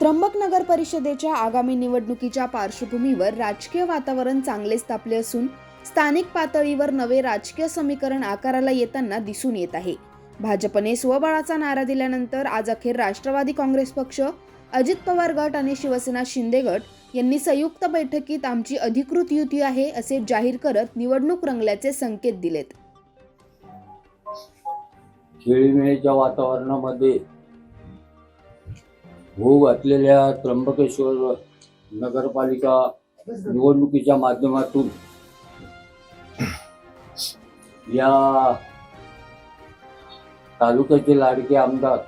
त्र्यंबक नगर परिषदेच्या आगामी निवडणुकीच्या पार्श्वभूमीवर राजकीय वातावरण चांगलेच तापले असून स्थानिक पातळीवर नवे राजकीय समीकरण आकाराला येताना दिसून येत आहे. भाजपने स्वबळाचा नारा दिल्यानंतर आज अखेर राष्ट्रवादी काँग्रेस पक्ष अजित पवार गट आणि शिवसेना शिंदे गट यांनी संयुक्त बैठकीत आमची अधिकृत युती आहे असे जाहीर करत निवडणूक रंगल्याचे संकेत दिलेत. खेळीमेळीच्या वातावरणामध्ये होऊ घातलेल्या त्र्यंबकेश्वर नगरपालिका निवडणुकीच्या माध्यमातून या तालुक्याचे लाडके आमदार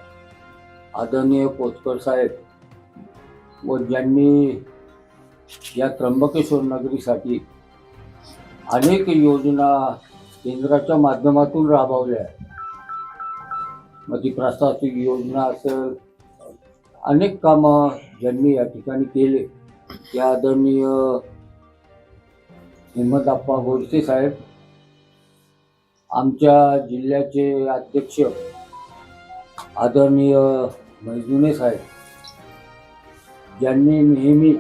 आदरणीय कोतकर साहेब व ज्यांनी या त्र्यंबकेश्वर नगरीसाठी अनेक योजना केंद्राच्या माध्यमातून राबवल्या. मग ती प्रशासकीय योजना असेल अनेक कामं ज्यांनी या ठिकाणी केले. त्या आदरणीय हिम्मतप्पा गोडसे साहेब आमच्या जिल्ह्याचे अध्यक्ष आदरणीय मैजुने साहेब ज्यांनी नेहमी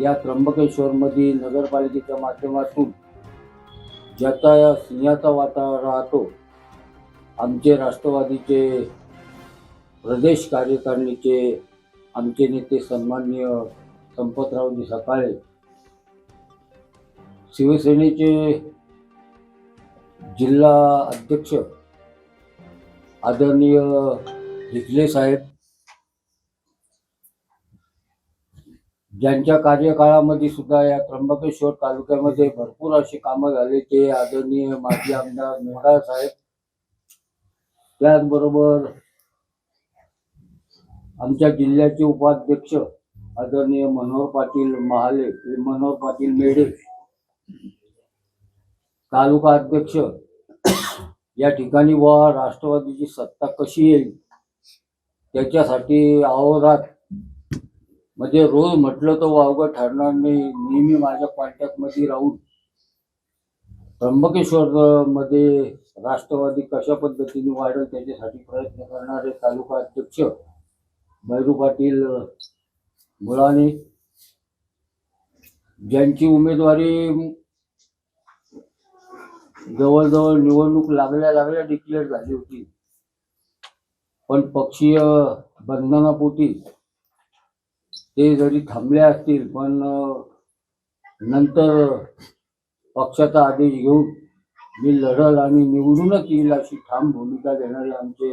या त्र्यंबकेश्वरमध्ये नगरपालिकेच्या माध्यमातून ज्याचा या सिंहाचा वाटा राहतो आमचे राष्ट्रवादीचे प्रदेश कार्यकारिणीचे आमचे नेते सन्माननीय संपतरावजी सकाळे शिवसेनेचे जिल्हा अध्यक्ष आदरणीय ढिकले साहेब ज्यांच्या कार्यकाळामध्ये सुद्धा या त्र्यंबकेश्वर तालुक्यामध्ये भरपूर अशी कामं झाले ते आदरणीय माजी आमदार मेघाळ साहेब त्याचबरोबर आमच्या जिल्ह्याचे उपाध्यक्ष आदरणीय मनोहर पाटील महाले मनोहर पाटील मेढे तालुका अध्यक्ष या ठिकाणी व राष्ट्रवादीची सत्ता कशी येईल त्याच्यासाठी अहोरात म्हणजे रोज म्हटलं तर वावगं ठरणार नाही. नेहमी माझ्या कॉन्टॅक्टमध्ये राहून त्र्यंबकेश्वर मध्ये राष्ट्रवादी कशा पद्धतीने वाढेल त्याच्यासाठी प्रयत्न करणारे तालुका अध्यक्ष भैरू पाटील गुळाने ज्यांची उमेदवारी जवळजवळ निवडणूक लागल्या लागल्या डिक्लेअर झाली होती. पण पक्षीय बंधनापोटी ते जरी थांबले असतील पण नंतर पक्षाचा आदेश घेऊन मी लढल आणि निवडूनच येईल अशी ठाम भूमिका देणारे आमचे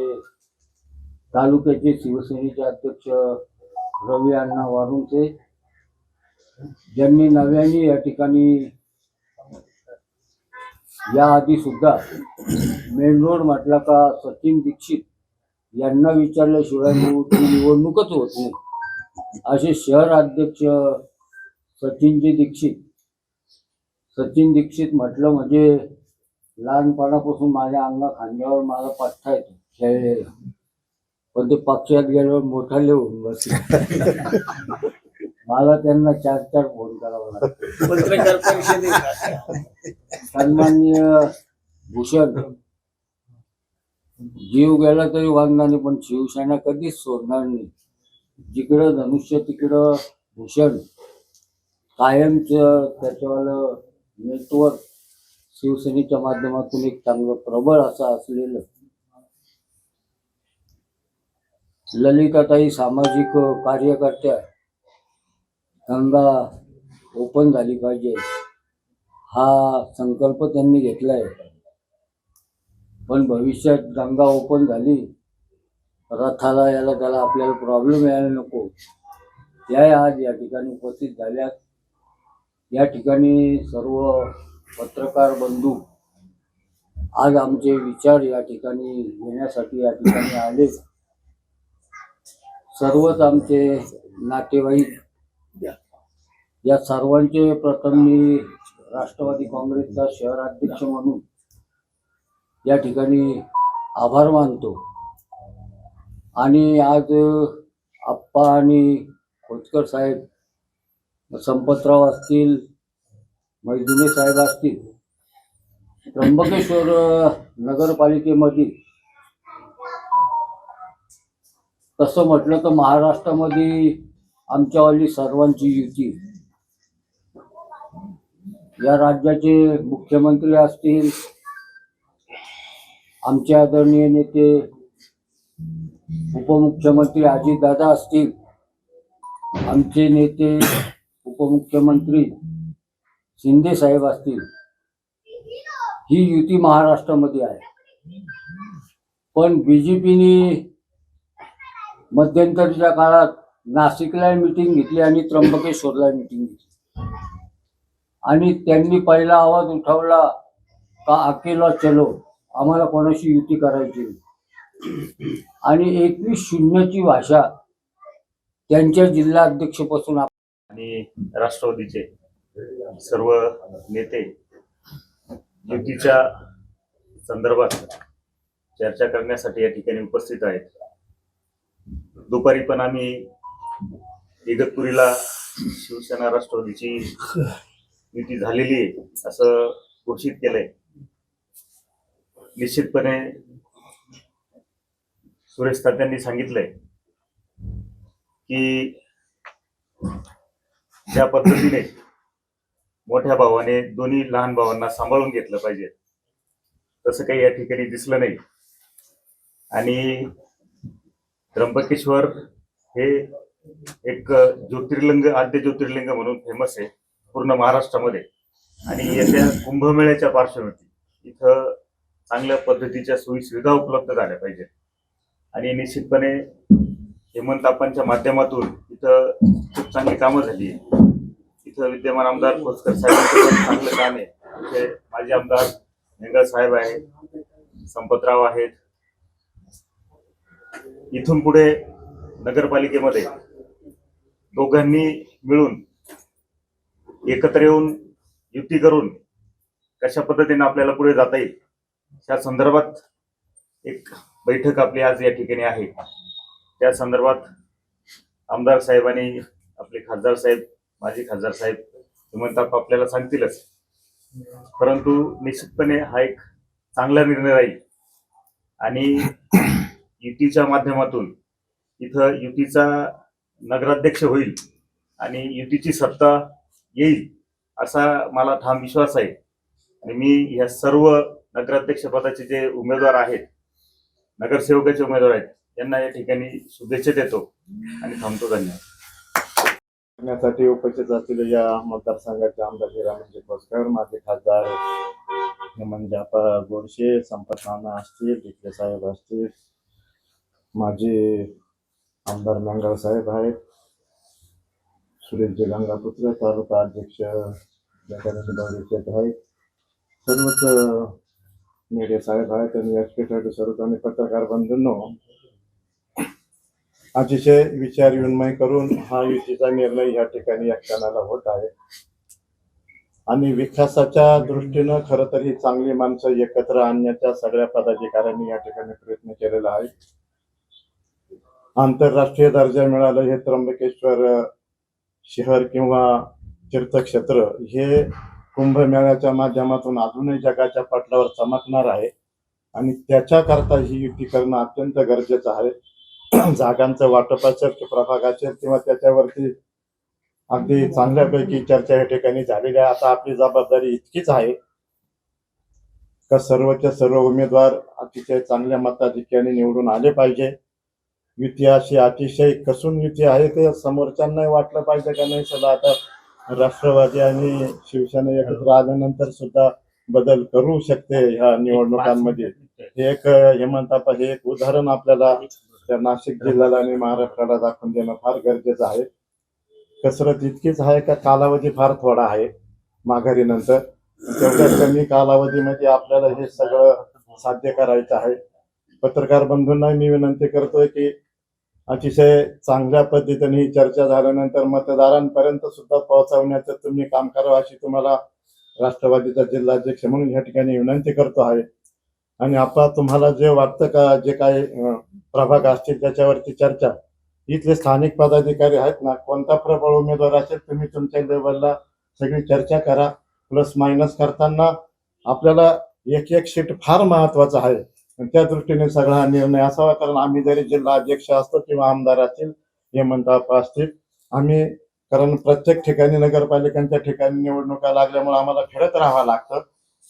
तालुक्याचे शिवसेनेचे अध्यक्ष रवी अण्णा वारुंचे ज्यांनी नव्याने या ठिकाणी याआधी सुद्धा मेन रोड म्हटला का सचिन दीक्षित यांना विचारल्याशिवाय निवडणूकच होत नाही. असे शहर अध्यक्ष सचिनजी दीक्षित सचिन दीक्षित म्हटलं म्हणजे लहानपणापासून माझ्या अंगा खांद्यावर मला पठ्ठा येतो खेळलेला. पण ते पक्षात गेल्यावर मोठा लिहून बसले मला त्यांना चार चार फोन करावा लागतो पत्रकार परिषदेत सन्माननीय भूषण. जीव गेला तरी वागणार नाही पण शिवसेना कधीच सोडणार नाही. जिकडं धनुष्य तिकडं भूषण. कायमच त्याच्यावालं नेटवर्क शिवसेनेच्या माध्यमातून एक चांगलं प्रबळ असं असलेलं ललिताताई सामाजिक कार्यकर्त्या गंगा ओपन झाली पाहिजे. हा संकल्प त्यांनी घेतलाय. पण भविष्यात गंगा ओपन झाली रथाला याला त्याला आपल्याला प्रॉब्लेम यायला नको. त्या आज या ठिकाणी उपस्थित झाल्यात. या ठिकाणी सर्व पत्रकार बंधू आज आमचे विचार या ठिकाणी घेण्यासाठी या ठिकाणी आले सर्वच आमचे नातेवाईक या सर्वांचे प्रथम मी राष्ट्रवादी काँग्रेसचा शहराध्यक्ष म्हणून या ठिकाणी आभार मानतो. आणि आज आप्पा आणि खोचकर साहेब संपतराव असतील मैजुने साहेब असतील त्र्यंबकेश्वर नगरपालिकेमध्ये तसं म्हटलं तर महाराष्ट्रामध्ये आमच्यावाली सर्वांची युती. या राज्याचे मुख्यमंत्री असतील आमचे आदरणीय नेते उपमुख्यमंत्री अजितदादा असतील आमचे नेते उपमुख्यमंत्री शिंदे साहेब असतील ही युती महाराष्ट्रामध्ये आहे. पण बीजेपीने मध्यंतरीच्या काळात नाशिकला मिटिंग घेतली आणि त्र्यंबकेश्वरला मिटिंग घेतली. आणि त्यांनी पहिला आवाज उठवला का अकेला चलो आम्हाला कोणाशी युती करायची आणि एकवीस शून्यची भाषा त्यांच्या जिल्हा अध्यक्षपासून आणि राष्ट्रवादीचे सर्व नेते युतीच्या संदर्भात चर्चा करण्यासाठी या ठिकाणी उपस्थित आहेत. दुपारी पण आम्ही इगतपुरीला शिवसेना राष्ट्रवादीची युती झालेली आहे असं घोषित केलंय. निश्चितपणे सुरेश तात्यांनी सांगितलंय की ज्या पद्धतीने मोठ्या भावाने दोन्ही लहान भावांना सांभाळून घेतलं पाहिजे तसं काही या ठिकाणी दिसलं नाही. आणि त्र्यंबकेश्वर हे एक ज्योतिर्लिंग आद्य ज्योतिर्लिंग म्हणून फेमस आहे पूर्ण महाराष्ट्रामध्ये. आणि येत्या कुंभमेळ्याच्या पार्श्वभूमी इथं चांगल्या पद्धतीच्या सोयी सुविधा उपलब्ध झाल्या पाहिजेत. आणि निश्चितपणे हेमंत आपांच्या माध्यमातून इथं खूप चांगली कामं झाली आहे इथं विद्यमान आमदार खोसकर साहेबांचं पण चांगलं काम आहे. इथे माजी आमदार मेंगळ साहेब आहेत संपतराव आहेत इथून पुढे नगरपालिकेमध्ये दोघांनी मिळून एकत्र येऊन युती करून कशा पद्धतीने आपल्याला पुढे जाता येईल त्या संदर्भात एक बैठक आपली आज या ठिकाणी आहे. त्या संदर्भात आमदार साहेबांनी आपले खासदार साहेब माजी खासदार साहेब हेमंताप आपल्याला सांगतीलच. परंतु निश्चितपणे हा एक चांगला निर्णय राहील. आणि युतीच्या माध्यमातून इथं युतीचा नगराध्यक्ष होईल आणि युतीची सत्ता येईल असा मला ठाम विश्वास आहे. आणि मी या सर्व नगराध्यक्ष पदाचे जे उमेदवार आहेत नगरसेवकाचे उमेदवार आहेत त्यांना या ठिकाणी शुभेच्छा देतो आणि थांबतो. धन्यवाद. करण्यासाठी उपस्थित असलेल्या या मतदारसंघाचे आमदार हिरामंजी म्हणजे कोसकर माझे खासदार हेमंत जापा गोडशे संपत नाना असतील साहेब असतील माझे आमदार मंगळ साहेब आहेत. सुरेश गंगापुत्र तालुका अध्यक्ष गणेश आहेत. सर्वच नेते साहेब आहेत आणि व्यासपीठाचे सर्वच आणि पत्रकार बंधूंनो. अतिशय विचार विनिमय करून हा युतीचा निर्णय या ठिकाणी या होत आहे. आणि विकासाच्या दृष्टीनं खरं तर ही चांगली माणसं एकत्र आणण्याच्या सगळ्या पदाधिकाऱ्यांनी या ठिकाणी प्रयत्न केलेला आहे. आंतरराष्ट्रीय दर्जा मिळालं हे त्र्यंबकेश्वर शहर किंवा तीर्थक्षेत्र हे कुंभमेळ्याच्या माध्यमातून अजूनही जगाच्या पटलावर चमकणार आहे. आणि त्याच्याकरता ही युती करणं अत्यंत गरजेचं आहे. जागांचं वाटप असेल की प्रभाग असेल किंवा त्याच्यावरती अगदी चांगल्यापैकी चर्चा या ठिकाणी झालेली आहे. आता आपली जबाबदारी इतकीच आहे का सर्वच्या सर्व उमेदवार अतिशय चांगल्या मताधिक्याने निवडून आले पाहिजे. युती अशी अतिशय कसून युती आहे ते समोरच्यांनाही वाटलं पाहिजे का नाही सगळं आता राष्ट्रवादी आणि शिवसेना एकत्र आल्यानंतर सुद्धा बदल करू शकते ह्या निवडणुकांमध्ये. हे एक हेमंतापा हे एक उदाहरण आपल्याला त्या नाशिक जिल्ह्याला आणि महाराष्ट्राला दाखवून देणं फार गरजेचं आहे. कसरत इतकीच आहे का कालावधी फार थोडा आहे माघारीनंतर. तेवढ्या कमी कालावधीमध्ये आपल्याला हे सगळं साध्य करायचं आहे. पत्रकार बंधूंना मी विनंती करतोय की अतिशय चांगल्या पद्धतीने ही चर्चा झाल्यानंतर मतदारांपर्यंत सुद्धा पोहोचवण्याचं तुम्ही काम करावं अशी तुम्हाला राष्ट्रवादीचा जिल्हाध्यक्ष म्हणून या ठिकाणी विनंती करतो आहे. आणि आता तुम्हाला जे वाटतं का जे काही प्रभाग असतील त्याच्यावरची चर्चा. इथले स्थानिक पदाधिकारी आहेत ना कोणता प्रबळ उमेदवार असेल तुम्ही तुमच्या लेवलला सगळी चर्चा करा. प्लस मायनस करताना आपल्याला एक एक सीट फार महत्वाचं आहे. त्या दृष्टीने सगळा हा निर्णय असावा कारण आम्ही जरी जिल्हा अध्यक्ष असतो किंवा आमदार असतील हेमंत असतील आम्ही कारण प्रत्येक ठिकाणी नगरपालिकांच्या ठिकाणी निवडणुका लागल्यामुळे आम्हाला फिरत राहावं लागतं.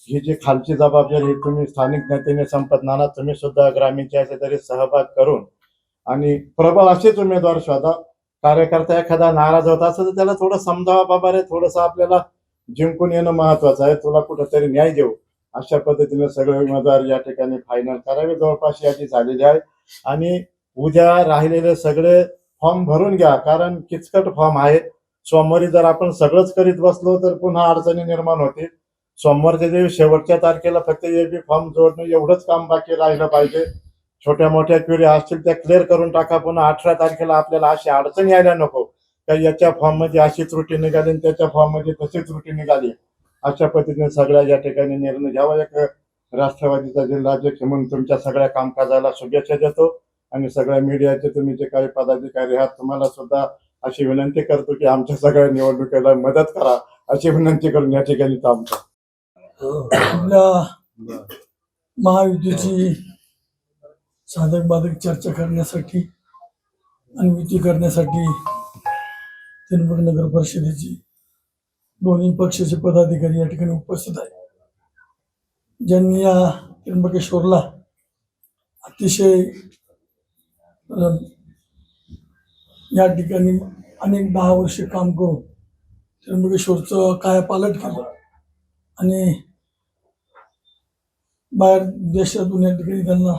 ही जी खालची जबाबदारी ही तुम्ही स्थानिक नेत्याने संपत नाना तुम्ही सुद्धा ग्रामीणच्या असे तरी सहभाग करून आणि प्रबळ असेच उमेदवार शोधा. कार्यकर्ता एखादा नाराज होता असं तर त्याला थोडं समजावा बाबा रे थोडंसं आपल्याला जिंकून येणं महत्वाचं आहे. तुला कुठंतरी न्याय देऊ. अशा पद्धतीने सगळे उमेदवार या ठिकाणी फायनल करावे. जवळपास याची झालेली आहे. आणि उद्या राहिलेले सगळे फॉर्म भरून घ्या कारण किचकट फॉर्म आहे. सोमवारी जर आपण सगळंच करीत बसलो तर पुन्हा अडचणी निर्माण होतील. सोमवारच्या दिवशी शेवटच्या तारखेला फक्त एबी फॉर्म जोडणं एवढंच काम बाकी राहिलं पाहिजे. छोट्या मोठ्या क्युरी असतील त्या क्लिअर करून टाका. पुन्हा अठरा तारखेला आपल्याला अशी अडचण यायला नको. का याच्या फॉर्ममध्ये अशी त्रुटी निघाली आणि त्याच्या फॉर्ममध्ये तशी त्रुटी निघाली. अशा पद्धतीने सगळ्या या ठिकाणी निर्णय घ्यावा एक राष्ट्रवादीचा जिल्हाध्यक्ष म्हणून तुमच्या सगळ्या कामकाजाला शुभेच्छा देतो. आणि सगळ्या मीडियाचे तुम्ही जे काही पदाधिकारी आहात तुम्हाला सुद्धा अशी विनंती करतो की आमच्या सगळ्या निवडणुकीला मदत करा अशी विनंती करून या ठिकाणी थांबतो. आपल्या महायुतीची साधक बाधक चर्चा करण्यासाठी आणि युती करण्यासाठी त्र्यंबक नगर परिषदेची दोन्ही पक्षाचे पदाधिकारी या ठिकाणी उपस्थित आहेत. ज्यांनी या त्र्यंबकेश्वरला अतिशय या ठिकाणी अनेक दहा वर्षे काम करून त्र्यंबकेश्वरचं कायापालट केलं आणि बाहेर देशातून या ठिकाणी त्यांना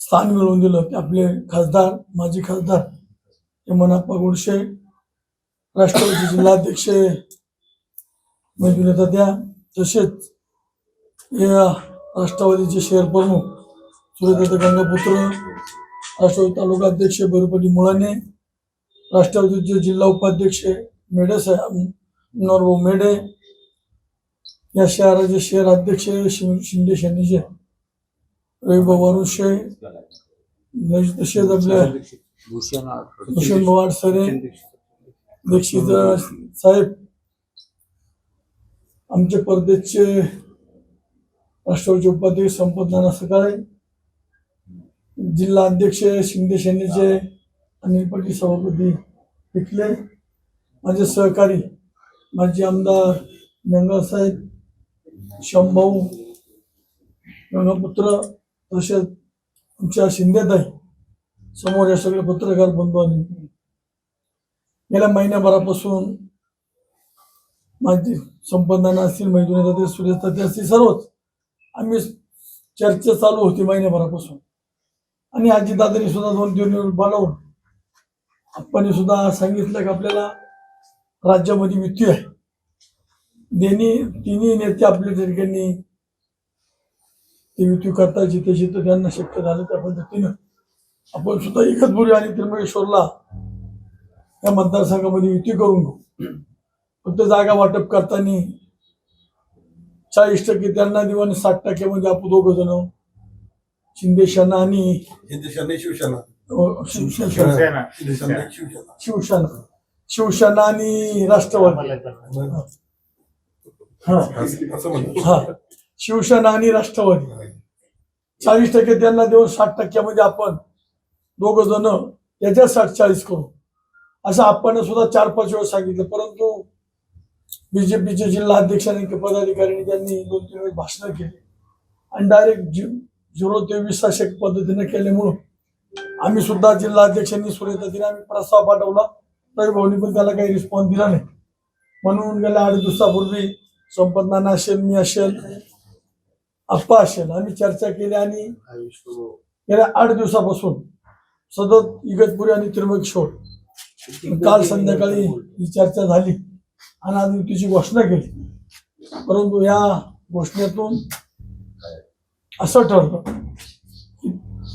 स्थान मिळवून दिलं. की आपले खासदार माजी खासदार मना गोडशे राष्ट्रवादी जिल्हाध्यक्ष मैत्रिणी द्या तसेच या राष्ट्रवादीचे शहर प्रमुख सूर्यदत्त गंगापुत्र राष्ट्रवादी तालुका अध्यक्ष बरुपटी मुळाने राष्ट्रवादीचे जिल्हा उपाध्यक्ष मेढे साहेब नरभाऊ मेढे या शहराचे शहर अध्यक्ष शिंदे सेनेचे रविभाऊ वरुषे तसेच आपल्या भूषण पवार सरे दीक्षित साहेब आमचे परदेशचे राष्ट्रवादीचे उपाध्यक्ष संपत नाना सकाळे जिल्हा अध्यक्ष शिंदे सेनेचे अनिल पाटील सभापती टिकले माझे सहकारी माजी आमदार मंगल साहेब शंभाऊ गंगापुत्र तसेच आमच्या शिंदेताई समोर या सगळे पत्रकार बंधू आणि गेल्या महिन्याभरापासून माझी संपन्नाना असतील मैत्रिणी असतील सुरेश ताते असतील सर्वच. आम्ही चर्चा चालू होती महिन्याभरापासून. आणि आजी दादानी सुद्धा दोन तीन दिवस बोलावून आपण सुद्धा सांगितलं की आपल्याला राज्यामध्ये युती आहे. देणी तिन्ही नेते आपल्या ठिकाणी ते युती करता जिथे जिथं त्यांना शक्य झालं त्या पद्धतीनं. आपण सुद्धा इगतपुरी आणि त्रिमेश्वरला या मतदारसंघामध्ये युती करून घेऊ. फक्त जागा वाटप करताना चाळीस टक्के त्यांना देऊ आणि साठ टक्क्यामध्ये आपण दोघं जण शिंदे सेना आणि हिंदी सेना शिवसेना. शिवसेना. शिवसेना. आणि राष्ट्रवादी. हा. हा. शिवसेना आणि राष्ट्रवादी. चाळीस टक्के त्यांना देऊन साठ टक्क्यामध्ये आपण दोघ जण याच्या साठ चाळीस करू. असं आपण सुद्धा चार पाच वेळा सांगितलं. परंतु बीजेपीचे जिल्हा अध्यक्षांनी किंवा पदाधिकाऱ्यांनी त्यांनी दोन तीन वेळेस भाषणं केली. आणि डायरेक्ट झिरो ते वीस अशा पद्धतीने केल्यामुळं आम्ही सुद्धा जिल्हा अध्यक्षांनी सुरेतातीने आम्ही प्रस्ताव पाठवला. तरी भाऊनी पण त्याला काही रिस्पॉन्स दिला नाही. म्हणून गेल्या आठ दिवसापूर्वी संपत नाना असेल मी असेल आप्पा असेल आम्ही चर्चा केली आणि गेल्या आठ दिवसापासून सतत इगतपुरी आणि त्र्यंबकेश्वर काल संध्याकाळी ही चर्चा झाली आणि आज युतीची घोषणा केली. परंतु या घोषणेतून असं ठरलं की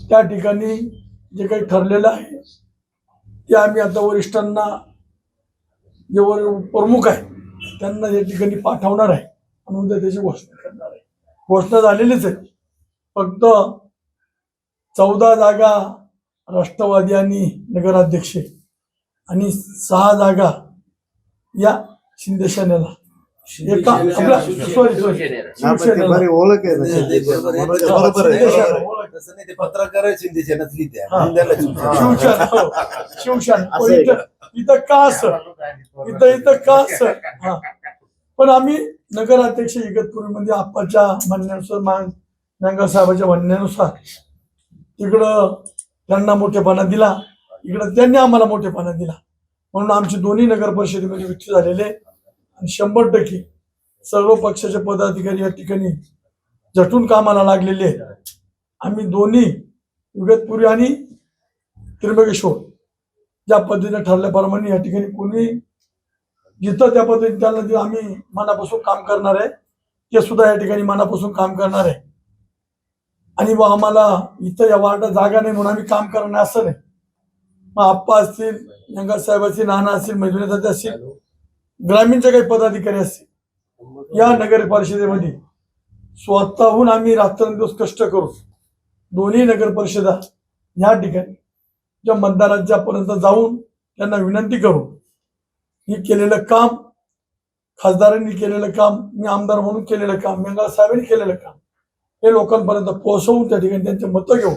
त्या ठिकाणी जे काही ठरलेलं आहे ते आम्ही आता वरिष्ठांना जे वर प्रमुख आहे त्यांना या ठिकाणी पाठवणार आहे. आणि उद्या त्याची घोषणा करणार आहे. घोषणा झालेलीच आहे. फक्त चौदा जागा राष्ट्रवादी आणि नगराध्यक्ष आणि सहा जागा या शिंदे सेनेला. एका सॉरी सॉरी ओळख आहे. तसं नाही ते पत्रकार लिहिते. हा. शिवसेना. हो. शिवसेना. पण असं आहे इथं इथं का असं इथं इथं का असं हा. पण आम्ही नगराध्यक्ष इगतपुरीमध्ये आप्पाच्या म्हणण्यानुसार नांगर साहेबाच्या म्हणण्यानुसार तिकडं त्यांना मोठेपणा दिला. इकडं त्यांनी आम्हाला मोठेपणा दिला. म्हणून आमचे दोन्ही नगर परिषदेमध्ये विकसित झालेले आणि शंभर टक्के सर्व पक्षाचे पदाधिकारी या ठिकाणी झटून कामाला लागलेले आहेत. आम्ही दोन्ही युगतपुरी आणि त्र्यंबकेश्वर ज्या पद्धतीने ठरल्याप्रमाणे या ठिकाणी कोणी जिथं त्या पद्धतीने त्यांना जे आम्ही मनापासून काम करणार आहे ते सुद्धा या ठिकाणी मनापासून काम करणार आहे. आणि मग आम्हाला इथं या वार्डात जागा नाही म्हणून आम्ही काम करणार असं नाही. मग आप्पा असतील नगर साहेब असतील नाना असतील मैदानाचे असतील ग्रामीणचे काही पदाधिकारी असतील या नगर परिषदेमध्ये स्वतःहून आम्ही रात्रंदिवस कष्ट करू दोन्ही नगर परिषदा या ठिकाणी ज्या मतदारांच्यापर्यंत जाऊन त्यांना विनंती करू हे केलेलं काम खासदारांनी केलेलं काम मी आमदार म्हणून केलेलं काम मेंगाळ साहेबांनी केलेलं काम हे लोकांपर्यंत पोहोचवून त्या ठिकाणी त्यांचे मतं घेऊ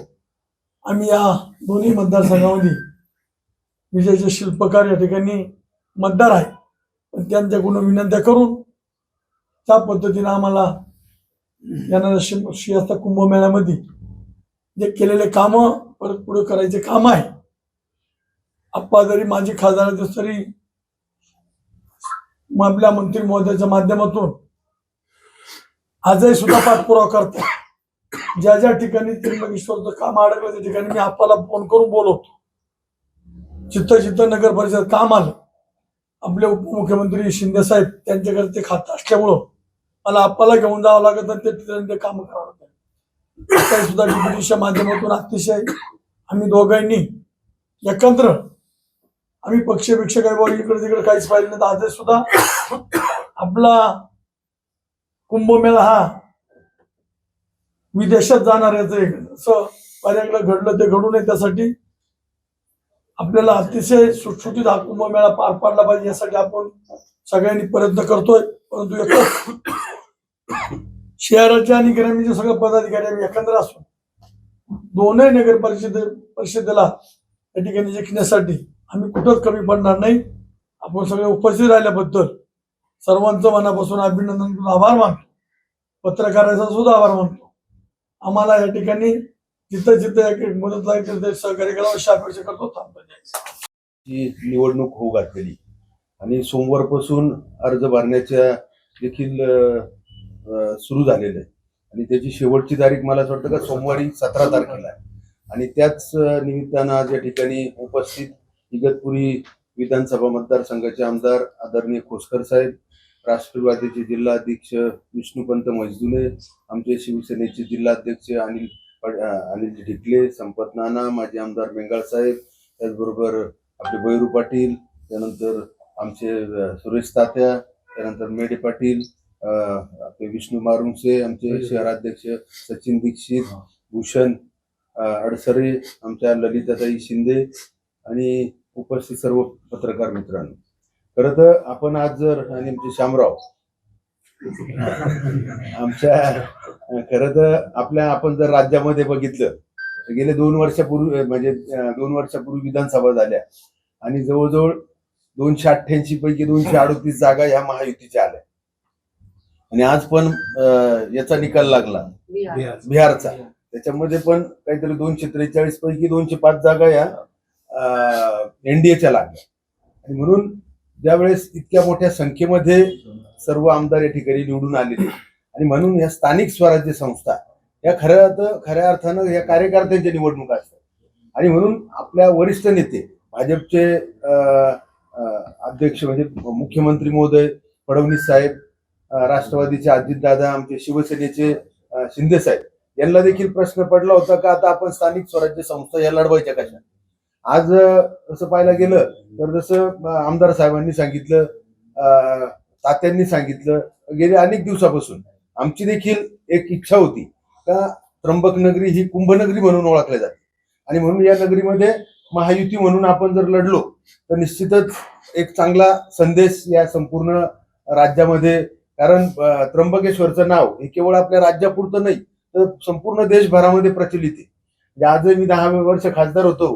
आम्ही या दोन्ही मतदारसंघामध्ये विजेचे शिल्पकार या ठिकाणी मतदार आहे पण त्यांच्याकडून विनंत्या करून त्या पद्धतीने आम्हाला येणाऱ्या शि- शियाचा कुंभमेळ्यामध्ये जे केलेले कामं परत पुढे करायचे काम आहे. आप्पा जरी माझी खासदार तरी आपल्या मंत्री महोदयाच्या माध्यमातून आजही सुद्धा पाठपुरावा करतात. ज्या ज्या ठिकाणी त्र्यंबकेश्वरचं काम अडकलं त्या ठिकाणी मी आप्पाला फोन करून बोलवतो. जिथं जिथं नगर परिषद काम आलं आपले उपमुख्यमंत्री शिंदेसाहेब त्यांच्याकडे ते खातं असल्यामुळं मला आप्पाला घेऊन जावं लागत आणि ते ते काम करावं लागतं. सुद्धा डिप्युटीच्या माध्यमातून अतिशय आम्ही दोघांनी एकत्र आम्ही पक्षपेक्षा काही बाबा इकडे तिकडे काहीच पाहिलं नाही तर आजही सुद्धा आपला कुंभमेळा हा विदेशात जाणार याचं असं पर्यायला घडलं ते घडू नये त्यासाठी आपल्याला अतिशय सुटसुटीत हा कुंभमेळा पार पाडला पाहिजे यासाठी आपण सगळ्यांनी प्रयत्न करतोय. परंतु शहराचे आणि ग्रामीणचे सगळे पदाधिकारी आम्ही एकत्र असून दोनही नगर परिषद परिषदेला या ठिकाणी जिंकण्यासाठी आम्ही कुठंच कमी पडणार नाही. आपण सगळे उपस्थित राहिल्याबद्दल सर्वांचं मनापासून अभिनंदन आभार मानतो. पत्रकाराचा सुद्धा आभार मानतो. आम्हाला या ठिकाणी जिथं जिथं मदत लागेल तिथे सहकार्य करावं अशी अपेक्षा करतो ही निवडणूक होऊ घातलेली. आणि सोमवारपासून अर्ज भरण्याच्या देखील सुरू झालेलं आहे. आणि त्याची शेवटची तारीख मला असं वाटतं का सोमवारी सतरा तारखेला आहे. आणि त्याच निमित्तानं आज या ठिकाणी उपस्थित इगतपुरी विधानसभा मतदारसंघाचे आमदार आदरणीय खोसकर साहेब राष्ट्रवादीचे जिल्हाध्यक्ष विष्णुपंत मैजदुले आमचे शिवसेनेचे जिल्हाध्यक्ष अनिल अनिल ढिकले संपत नाना माजी आमदार बेंगाळ साहेब त्याचबरोबर आपले बैरू पाटील त्यानंतर आमचे सुरेश तात्या त्यानंतर मेडे पाटील आपले विष्णू मारुंगसे आमचे शहराध्यक्ष सचिन दीक्षित भूषण अडसरे आमच्या ललिताताई शिंदे आणि उपस्थित सर्व पत्रकार मित्रांनो. खरं तर आपण आज जर आणि आमचे शामराव आमच्या खरं तर आपल्या आपण जर राज्यामध्ये बघितलं तर गेले दोन वर्षापूर्वी म्हणजे दोन वर्षापूर्वी विधानसभा झाल्या. आणि जवळजवळ दोनशे अठ्ठ्याऐंशी पैकी दोनशे अडतीस जागा ह्या महायुतीच्या आल्या. आणि आज पण याचा निकाल लागला. बिहारचा. त्याच्यामध्ये पण काहीतरी दोनशे त्रेचाळीस पैकी दोनशे पाच जागा या एनडीएच्या लागल्या. आणि म्हणून ज्यावेळेस इतक्या मोठ्या संख्येमध्ये सर्व आमदार या ठिकाणी निवडून आलेले आणि म्हणून या स्थानिक स्वराज्य संस्था या खऱ्या अर्थ- खऱ्या अर्थानं या कार्यकर्त्यांच्या निवडणुका असतात आणि म्हणून आपल्या वरिष्ठ नेते भाजपचे अध्यक्ष म्हणजे मुख्यमंत्री महोदय फडणवीस साहेब राष्ट्रवादीचे अजितदादा आमचे शिवसेनेचे शिंदे साहेब यांना देखील प्रश्न पडला होता का आता आपण स्थानिक स्वराज्य संस्था या लढवायच्या कशा? आज जसं पाहायला गेलं तर जसं आमदार साहेबांनी सांगितलं तात्यांनी सांगितलं गेल्या अनेक दिवसापासून आमची देखील एक इच्छा होती का त्र्यंबक नगरी ही कुंभनगरी म्हणून ओळखली जाते आणि म्हणून या नगरीमध्ये महायुती म्हणून आपण जर लढलो तर निश्चितच एक चांगला संदेश या संपूर्ण राज्यामध्ये कारण त्र्यंबकेश्वरचं नाव हे केवळ आपल्या राज्यापुरतं नाही तर संपूर्ण देशभरामध्ये प्रचलित आहे. म्हणजे आजही मी दहा वर्ष खासदार होतो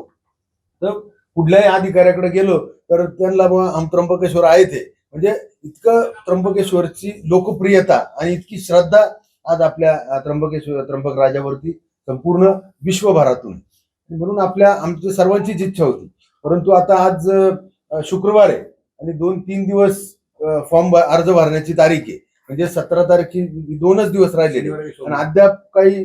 तर कुठल्याही अधिकाऱ्याकडे गेलो तर त्यांना आम त्र्यंबकेश्वर आहे ते म्हणजे इतकं त्र्यंबकेश्वरची लोकप्रियता आणि इतकी श्रद्धा आज आपल्या त्र्यंबकेश्वर त्र्यंबक राजावरती संपूर्ण विश्वभरातून. म्हणून आपल्या आमच्या सर्वांचीच इच्छा होती. परंतु आता आज शुक्रवार आहे आणि दोन तीन दिवस फॉर्म अर्ज भरण्याची तारीख आहे. म्हणजे सतरा तारखे दोनच दिवस राहिलेले आणि अद्याप काही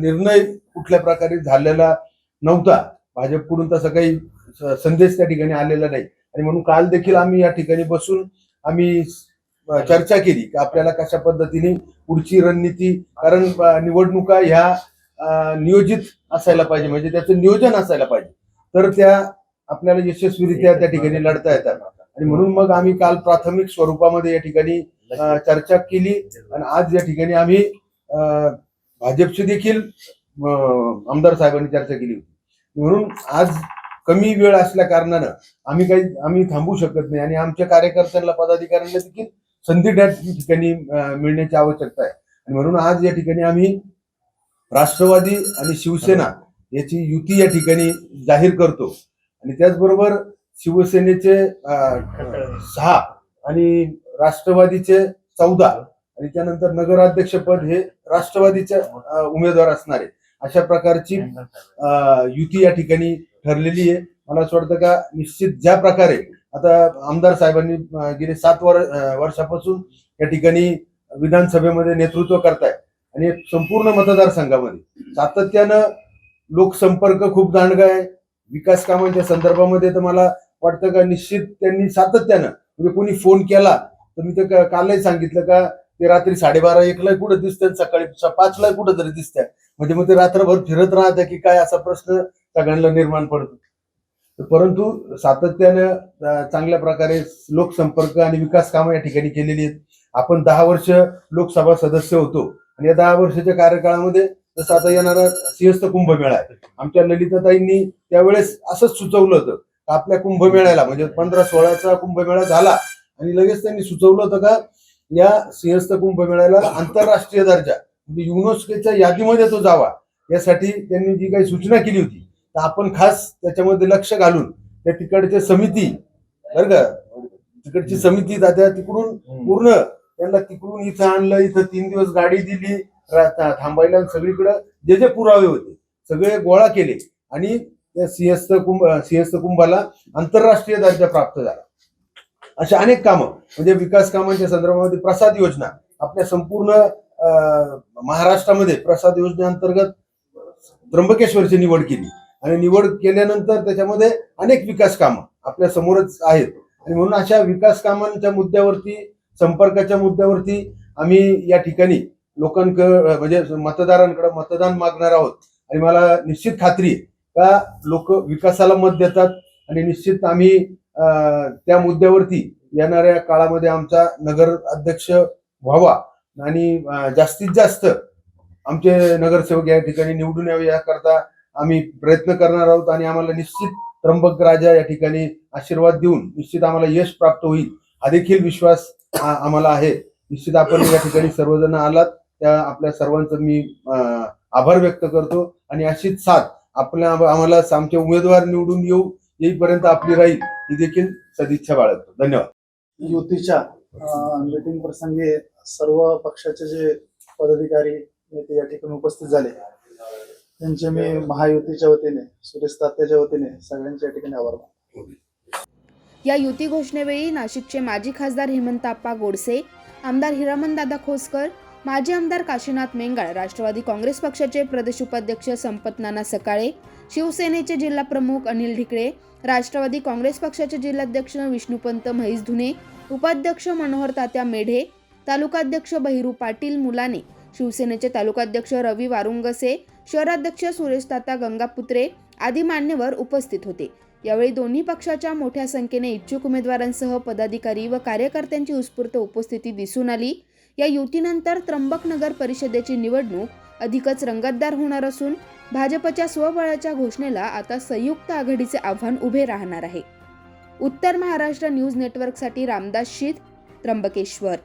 निर्णय कुठल्या प्रकारे झालेला नव्हता. भाजपकडून तसा काही संदेश त्या ठिकाणी आलेला नाही. आणि म्हणून काल देखील आम्ही या ठिकाणी बसून आम्ही चर्चा केली की आपल्याला कशा पद्धतीने पुढची रणनीती कारण निवडणुका ह्या नियोजित असायला पाहिजे म्हणजे त्याचं नियोजन असायला पाहिजे. तर त्या आपल्याला यशस्वीरित्या त्या ठिकाणी लढता येतात. आणि म्हणून मग आम्ही काल प्राथमिक स्वरूपामध्ये या ठिकाणी चर्चा केली आणि आज या ठिकाणी आम्ही भाजपशी भाजपची देखील आमदार साहेबांनी चर्चा केली होती. म्हणून आज कमी वेळ असल्या कारणानं आम्ही काही आम्ही थांबू शकत नाही. आणि आमच्या कार्यकर्त्यांना पदाधिकाऱ्यांना देखील संधी त्या ठिकाणी मिळण्याची आवश्यकता आहे. आणि म्हणून आज या ठिकाणी आम्ही राष्ट्रवादी आणि शिवसेना याची युती या ठिकाणी जाहीर करतो. आणि त्याचबरोबर शिवसेनेचे सहा आणि राष्ट्रवादीचे चौदा आणि त्यानंतर नगराध्यक्षपद हे राष्ट्रवादीचे उमेदवार असणारे. अशा प्रकारची युती या ठिकाणी ठरलेली आहे. मला असं वाटतं का निश्चित ज्या प्रकारे आता आमदार साहेबांनी गेले सात वर वर्षापासून या ठिकाणी विधानसभेमध्ये नेतृत्व करताय. आणि संपूर्ण मतदारसंघामध्ये सातत्यानं लोकसंपर्क खूप दांडगा आहे. विकास कामांच्या संदर्भामध्ये तर मला वाटतं का निश्चित त्यांनी सातत्यानं म्हणजे कोणी फोन केला तर मी तर कालही सांगितलं का ते रात्री साडेबारा एकला कुठं दिसतात सकाळी स- पाचला कुठं तरी दिसतात म्हणजे मग ते रात्रभर फिरत राहतं की काय असा प्रश्न सगळ्यांना निर्माण पडतो. परंतु सातत्यानं चांगल्या प्रकारे लोकसंपर्क आणि विकास कामं या ठिकाणी केलेली आहेत. आपण दहा वर्ष लोकसभा सदस्य होतो आणि या दहा वर्षाच्या कार्यकाळामध्ये जसं आता येणारा सिंहस्थ कुंभमेळा आहे. आमच्या ललिताताईंनी त्यावेळेस असंच सुचवलं होतं का आपल्या कुंभमेळ्याला म्हणजे पंधरा सोळाचा कुंभमेळा झाला आणि लगेच त्यांनी सुचवलं होतं का या सिंहस्थ कुंभमेळ्याला आंतरराष्ट्रीय दर्जा म्हणजे युनेस्कोच्या यादीमध्ये तो जावा. यासाठी त्यांनी जी काही सूचना केली होती तर आपण खास त्याच्यामध्ये लक्ष घालून त्या तिकडच्या समिती बरं का? तिकडची समिती त्या तिकडून पूर्ण त्यांना तिकडून इथं आणलं इथं तीन दिवस गाडी दिली थांबायला सगळीकडं जे जे पुरावे होते सगळे गोळा केले आणि त्या सिंहस्थ कुंभ सिंहस्थ कुंभाला आंतरराष्ट्रीय दर्जा प्राप्त झाला. अशा अनेक कामं म्हणजे विकास कामांच्या संदर्भामध्ये प्रसाद योजना आपल्या संपूर्ण महाराष्ट्रामध्ये प्रसाद योजनेअंतर्गत त्र्यंबकेश्वरची निवड केली. आणि निवड केल्यानंतर त्याच्यामध्ये अनेक विकास कामं आपल्या समोरच आहेत. आणि म्हणून अशा विकास कामांच्या मुद्द्यावरती संपर्काच्या मुद्द्यावरती आम्ही या ठिकाणी लोकांकडे म्हणजे मतदारांकडे मतदान मागणार आहोत. आणि मला निश्चित खात्री आहे का लोक विकासाला मत देतात आणि निश्चित आम्ही त्या मुद्द्यावरती येणाऱ्या काळामध्ये आमचा नगर अध्यक्ष व्हावा आणि जास्तीत जास्त आमचे नगरसेवक या ठिकाणी निवडून यावे याकरता आम्ही प्रयत्न करणार आहोत आणि आम्हाला निश्चित त्र्यंबक राजा या ठिकाणी आशीर्वाद देऊन निश्चित आम्हाला यश प्राप्त होईल हा देखील विश्वास आम्हाला आहे. निश्चित आपण या ठिकाणी सर्वजण आलात त्या आपल्या सर्वांचं मी आभार व्यक्त करतो आणि अशीच साथ आपल्या आम्हाला आमचे उमेदवार निवडून येऊ येईपर्यंत आपली राहील ही देखील सदिच्छा बाळगतो. धन्यवाद. युतीच्या मीटिंग प्रसंगी सर्व पक्षाचे जे पदाधिकारी नेते या ठिकाणी उपस्थित झाले. त्यांचे मी महायुतीच्या वतीने सुरेश तात्याच्या वतीने सगळ्यांच्या या ठिकाणी आभार मानतो. या युती घोषणेवेळी नाशिकचे माजी खासदार हेमंताप्पा गोडसे आमदार हिरामनदादा खोसकर माजी आमदार काशीनाथ मेंगाळ राष्ट्रवादी काँग्रेस पक्षाचे प्रदेश उपाध्यक्ष संपत नाना सकाळे शिवसेनेचे जिल्हा प्रमुख अनिल ढिकळे राष्ट्रवादी काँग्रेस पक्षाचे जिल्हाध्यक्ष विष्णुपंत म्हैस धुने उपाध्यक्ष मनोहर तात्या मेढे तालुकाध्यक्ष बहिरू पाटील मुलाने शिवसेनेचे तालुकाध्यक्ष रवी वारुंगसे शहराध्यक्ष सुरेश ताता गंगापुत्रे आदी मान्यवर उपस्थित होते. यावेळी दोन्ही पक्षाच्या मोठ्या संख्येने इच्छुक उमेदवारांसह पदाधिकारी व कार्यकर्त्यांची उत्स्फूर्त उपस्थिती दिसून आली. या युतीनंतर त्र्यंबक नगर परिषदेची निवडणूक अधिकच रंगतदार होणार असून भाजपच्या स्वबळाच्या घोषणेला आता संयुक्त आघाडीचे आव्हान उभे राहणार आहे. उत्तर महाराष्ट्र न्यूज नेटवर्कसाठी रामदास शीत त्र्यंबकेश्वर.